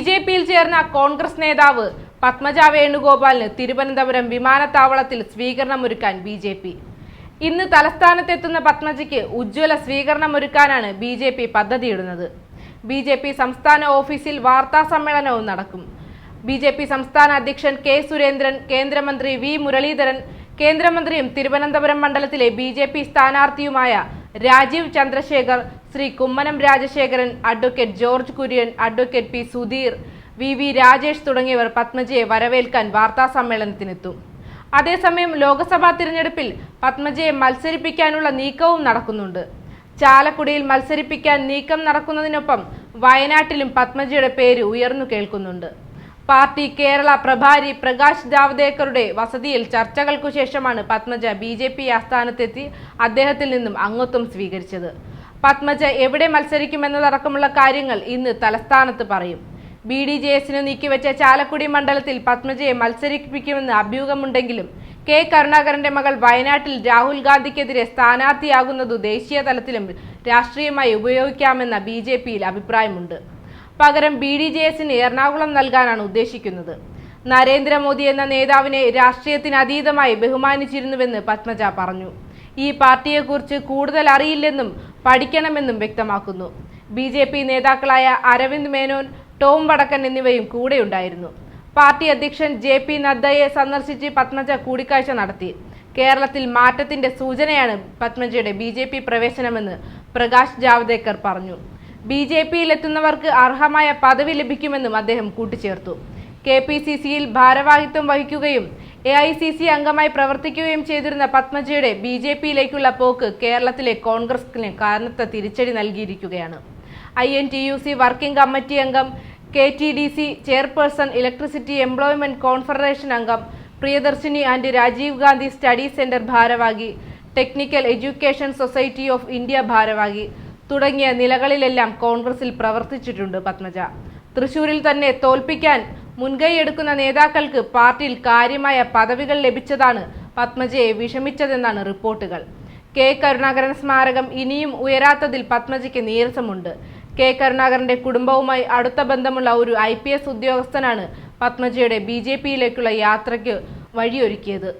B J പിയിൽ ചേർന്ന കോൺഗ്രസ് നേതാവ് പത്മജ വേണുഗോപാലിന് തിരുവനന്തപുരം വിമാനത്താവളത്തിൽ സ്വീകരണമൊരുക്കാൻ ബി ജെ പി. ഇന്ന് തലസ്ഥാനത്തെത്തുന്ന പത്മജയ്ക്ക് ഉജ്ജ്വല സ്വീകരണമൊരുക്കാനാണ് ബി ജെ പി പദ്ധതിയിടുന്നത്. ബി ജെ പി സംസ്ഥാന ഓഫീസിൽ വാർത്താ സമ്മേളനവും നടക്കും. ബി ജെ പി സംസ്ഥാന അധ്യക്ഷൻ കെ സുരേന്ദ്രൻ കേന്ദ്രമന്ത്രി വി മുരളീധരൻ കേന്ദ്രമന്ത്രിയും തിരുവനന്തപുരം മണ്ഡലത്തിലെ B J P സ്ഥാനാർത്ഥിയുമായ Rajeev Chandrasekhar Shri Kummanam Rajasekharan advocate George Kurian advocate P Sudheer V V Rajesh തുടങ്ങിയവർ പത്മജയെ വരവേൽക്കാൻ വാർത്താ സമ്മേളനത്തിനെത്തും. അതേസമയം ലോക്സഭാ തിരഞ്ഞെടുപ്പിൽ പത്മജയെ മത്സരിപ്പിക്കാനുള്ള നീക്കവും നടക്കുന്നുണ്ട്. ചാലക്കുടിയിൽ മത്സരിപ്പിക്കാൻ നീക്കം നടക്കുന്നതിനൊപ്പം വയനാട്ടിലും പത്മജയുടെ പേര് ഉയർന്നു കേൾക്കുന്നുണ്ട്. പാർട്ടി കേരള പ്രഭാരി പ്രകാശ് ജാവ്ദേക്കറുടെ വസതിയിൽ ചർച്ചകൾക്കു ശേഷമാണ് പത്മജ ബി ജെ പി ആസ്ഥാനത്തെത്തി അദ്ദേഹത്തിൽ നിന്നും അംഗത്വം സ്വീകരിച്ചത്. പത്മജ എവിടെ മത്സരിക്കുമെന്നതടക്കമുള്ള കാര്യങ്ങൾ ഇന്ന് തലസ്ഥാനത്ത് പറയും. ബി ഡി ജെ എസിന് നീക്കിവെച്ച ചാലക്കുടി മണ്ഡലത്തിൽ പത്മജയെ മത്സരിപ്പിക്കുമെന്ന് അഭ്യൂഹമുണ്ടെങ്കിലും കെ കരുണാകരന്റെ മകൾ വയനാട്ടിൽ രാഹുൽ ഗാന്ധിക്കെതിരെ സ്ഥാനാർത്ഥിയാകുന്നതു ദേശീയ തലത്തിലും രാഷ്ട്രീയമായി ഉപയോഗിക്കാമെന്ന ബി ജെ പിയിൽ അഭിപ്രായമുണ്ട്. പകരം ബി ഡി ജെ എസിന് എറണാകുളം നൽകാനാണ് ഉദ്ദേശിക്കുന്നത്. നരേന്ദ്രമോദി എന്ന നേതാവിനെ രാഷ്ട്രീയത്തിനതീതമായി ബഹുമാനിച്ചിരുന്നുവെന്ന് പത്മജ പറഞ്ഞു. ഈ പാർട്ടിയെക്കുറിച്ച് കൂടുതൽ അറിയില്ലെന്നും പഠിക്കണമെന്നും വ്യക്തമാക്കുന്നു. ബി ജെ പി നേതാക്കളായ അരവിന്ദ് മേനോൻ ടോം വടക്കൻ എന്നിവയും കൂടെയുണ്ടായിരുന്നു. പാർട്ടി അധ്യക്ഷൻ ജെ പി നദ്ദയെ സന്ദർശിച്ച് പത്മജ കൂടിക്കാഴ്ച നടത്തി. കേരളത്തിൽ മാറ്റത്തിന്റെ സൂചനയാണ് പത്മജയുടെ ബി ജെ പി പ്രവേശനമെന്ന് പ്രകാശ് ജാവ്ദേക്കർ പറഞ്ഞു. ബി ജെ പിയിൽ എത്തുന്നവർക്ക് അർഹമായ പദവി ലഭിക്കുമെന്നും അദ്ദേഹം കൂട്ടിച്ചേർത്തു. കെ പി സി സിയിൽ ഭാരവാഹിത്വം വഹിക്കുകയും എ ഐ സി സി അംഗമായി പ്രവർത്തിക്കുകയും ചെയ്തിരുന്ന പത്മജയുടെ ബി ജെ പിയിലേക്കുള്ള പോക്ക് കേരളത്തിലെ കോൺഗ്രസിന് കാരണത്തെ തിരിച്ചടി നൽകിയിരിക്കുകയാണ്. I N T U C working committee അംഗം K T D C chairperson electricity employment confederation അംഗം Priyadarshini and Rajiv Gandhi study centre ഭാരവാഹി technical education society of India ഭാരവാഹി തുടങ്ങിയ നിലകളിലെല്ലാം കോൺഗ്രസിൽ പ്രവർത്തിച്ചിട്ടുണ്ട് പത്മജ. തൃശൂരിൽ തന്നെ തോൽപ്പിക്കാൻ മുൻകൈയെടുക്കുന്ന നേതാക്കൾക്ക് പാർട്ടിയിൽ കാര്യമായ പദവികൾ ലഭിച്ചതാണ് പത്മജയെ വിഷമിച്ചതെന്നാണ് റിപ്പോർട്ടുകൾ. കെ. കരുണാകരൻ സ്മാരകം ഇനിയും ഉയരാത്തതിൽ പത്മജയ്ക്ക് നീരസമുണ്ട്. കെ. കരുണാകരന്റെ കുടുംബവുമായി അടുത്ത ബന്ധമുള്ള ഒരു ഐ പി എസ് ഉദ്യോഗസ്ഥനാണ് പത്മജയുടെ ബി ജെ പിയിലേക്കുള്ള യാത്രയ്ക്ക് വഴിയൊരുക്കിയത്.